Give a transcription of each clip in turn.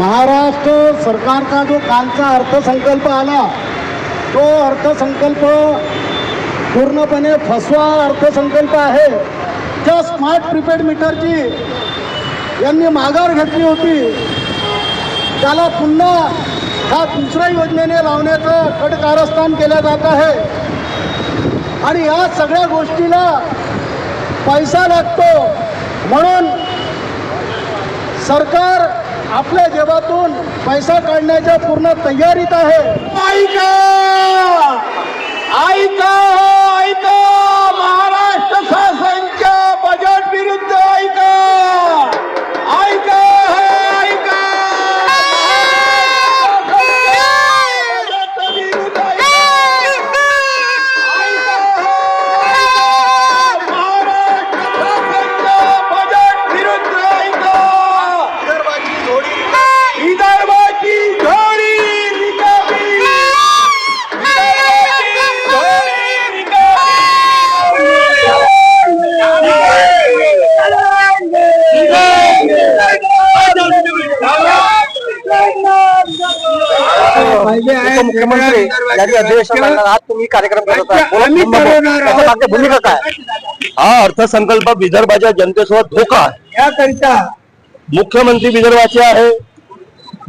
महाराष्ट्र सरकारचा जो कालचा अर्थसंकल्प आला तो अर्थसंकल्प पूर्णपणे फसवा अर्थसंकल्प आहे. त्या स्मार्ट प्रिपेड मीटरची यांनी माघार घेतली होती. त्याला पुन्हा ह्या दुसऱ्या योजनेने लावण्याचं कडकारस्थान केलं जात आहे. आणि या सगळ्या गोष्टीला पैसा लागतो. म्हणून सरकार आपल्या जेवातून पैसा काढण्याच्या पूर्ण तयारीत आहे. ऐका! ऐका हो, ऐका! महाराष्ट्र शासनच्या उपमुख्यमंत्री यांनी अधिवेशन भरणार. आज तुम्ही कार्यक्रम करत आहात. बोला, आम्ही बोला, ठरवणार त्याच्या मागची भूमिका काय हा अर्थसंकल्प विदर्भाच्या जनतेसोबत धोका याकरिता मुख्यमंत्री विदर्भाचे आहे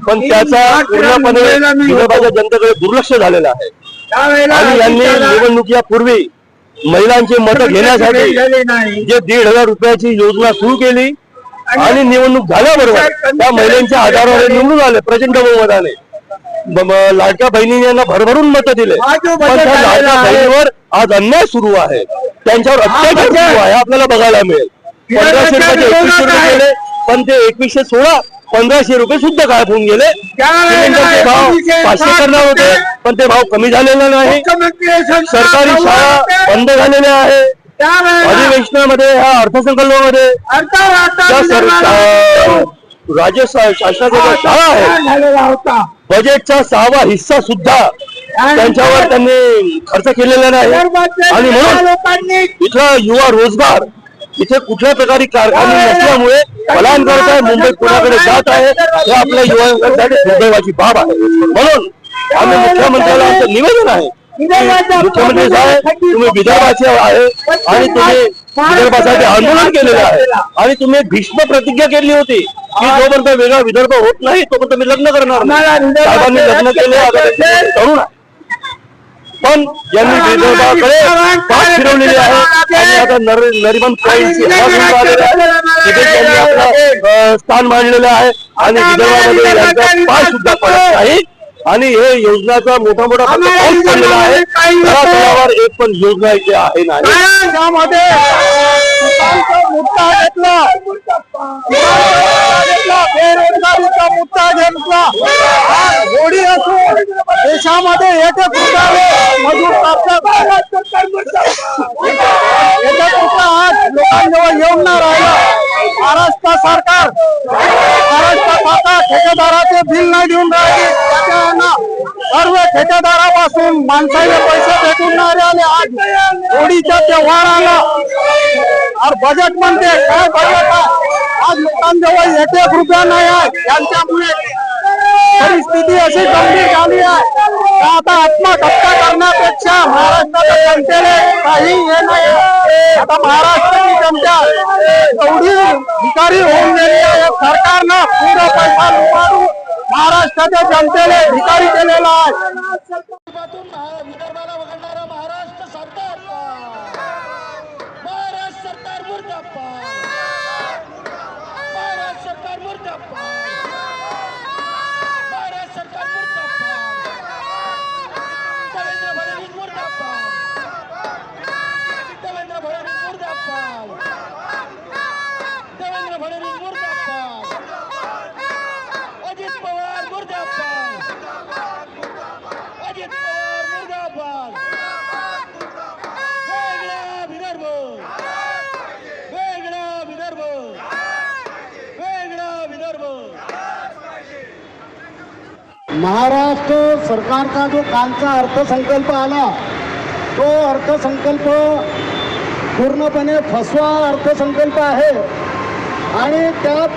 पण त्याचा पूर्णपणे विदर्भाच्या जनतेकडे दुर्लक्ष झालेलं आहे आणि यांनी निवडणुकीपूर्वी महिलांची मतं घेण्यासाठी. जे दीड हजार रुपयाची योजना सुरू केली आणि निवडणूक झाल्याबरोबर त्या महिलांच्या आधारावर निवडून आले प्रचंड बहुमताने लाडक्या बहिणीने यांना भरभरून मतं दिले. पण त्या लाडक्या आहे, बहिणीवर आज अन्याय सुरू आहे. त्यांच्यावर अत्याचार बदल- सुरू आहे. आपल्याला बघायला मिळेल. पंधराशे रुपयाचे एकवीसशे रुपये आहे. गेले पण ते एकवीसशे सोळा पंधराशे रुपये सुद्धा गायब होऊन गेले. सिलेंडरचे भाव पाचशे करणार होते पण ते भाव कमी झालेले नाही. सरकारी शाळा. बंद झालेल्या आहे. अधिवेशनामध्ये ह्या अर्थसंकल्पामध्ये राज्य शासनाच्या शाळा होता. बजेटचा सहावा हिस्सा सुद्धा त्यांच्यावर त्यांनी खर्च केलेला नाही. आणि म्हणून इथला युवा रोजगार इथे कुठल्या प्रकारे कारखाने नसल्यामुळे पलायन मुंबई पुण्याकडे जात आहे. हे आपल्या युवकांसाठी दुर्दैवाची बाब आहे. म्हणून आम्ही मुख्यमंत्र्याला आमचं निवेदन आहे मुख्यमंत्री साहेब तुम्ही विदर्भाचे आहे आणि तुम्ही विदर्भासाठी आंदोलन केलेलं आहे. आणि तुम्ही भीष्म प्रतिज्ञा केली होती की जोपर्यंत वेगळा विदर्भ होत नाही तोपर्यंत मी लग्न करणार नाही. साहेबांनी लग्न केले तरुण आहे. पण यांनी विदर्भाकडे पाठ फिरवलेली आहे. आणि आता नर नरिमन आपलं अं, स्थान मांडलेलं आहे. आणि विदर्भामध्ये यांचा पाय सुद्धा पडत नाही. आणि हे योजनाचा मोठा मोठा पडलेला आहे. एक पण योजना इथे आहे नाही. त्यामध्ये मुद्दा घेतला. बेरोजगारीचा मुद्दा घेतला. होडी असून देशामध्ये एक एक रुपयाने मजूर प्राप्त एक एक रुपया आज लोकांजवळ येऊन राहिला महाराष्ट्र सरकार महाराष्ट्र सरकार ठेकेदाराचे बिल नाही देऊन राहिली. शेतकऱ्यांना सर्व ठेकेदारापासून माणसाने पैसे भेटून नाही राहिले आज. होळीच्या त्योहाराला और बजेट म्हणते काय बजेट आज लोकांजवळ एक एक रुपया नाही आहे. यांच्यामुळे परिस्थिती अशी गंभीर झाली आहे. का आता आत्महत्या करण्यापेक्षा महाराष्ट्राच्या जनतेने काही हे नाही आता महाराष्ट्राची जनता एवढी भिकारी होऊन गेली आहे. सरकारनं पूर्ण पैसा लुबाडून महाराष्ट्राच्या जनतेने भिकारी केलेला आहे विदर्भाला वगळणारं महाराष्ट्र सरकार महाराष्ट्र सरकार मुर्दाबाद महाराष्ट्र सरकार मुर्दाबाद महाराष्ट्र सरकार मुर्दाबाद देवेंद्र फडणवीस मुर्दाबाद देवेंद्र फडणवीस मुर्दाबाद देवेंद्र फडणवीस मुर्दाबाद अजित पवार मुर्दाबाद अजित पवार मुर्दाबाद वेगळा विदर्भ वेगळा विदर्भ वेगळा विदर्भ महाराष्ट्र सरकारचा जो कालचा अर्थसंकल्प आला तो अर्थसंकल्प पूर्णपणे फसवा अर्थसंकल्प आहे. आणि त्यात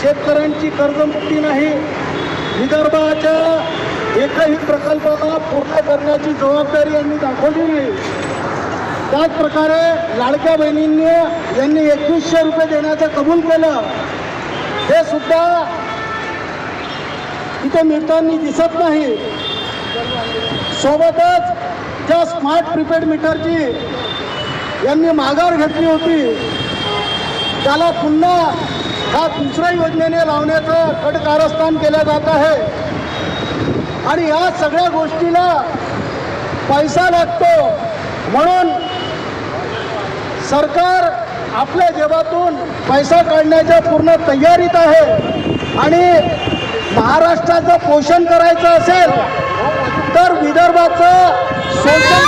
शेतकऱ्यांची कर्जमुक्ती नाही विदर्भाच्या एकही प्रकल्पाला पूर्ण करण्याची जबाबदारी यांनी दाखवली नाही. त्याचप्रकारे लाडक्या बहिणींनी यांनी एकवीसशे रुपये देण्याचं कबूल केलं. हे सुद्धा तिथे मिळताना दिसत नाही. सोबतच त्या स्मार्ट प्रीपेड मीटरची यांनी माघार घेतली होती. त्याला पुन्हा ह्या दुसऱ्या योजनेने लावण्याचं कडकारस्थान केलं जात आहे. आणि या सगळ्या गोष्टीला पैसा लागतो. म्हणून सरकार आपल्या जेवातून पैसा काढण्याच्या पूर्ण तयारीत आहे. आणि महाराष्ट्राचं पोषण करायचं असेल तर विदर्भाचं शोषण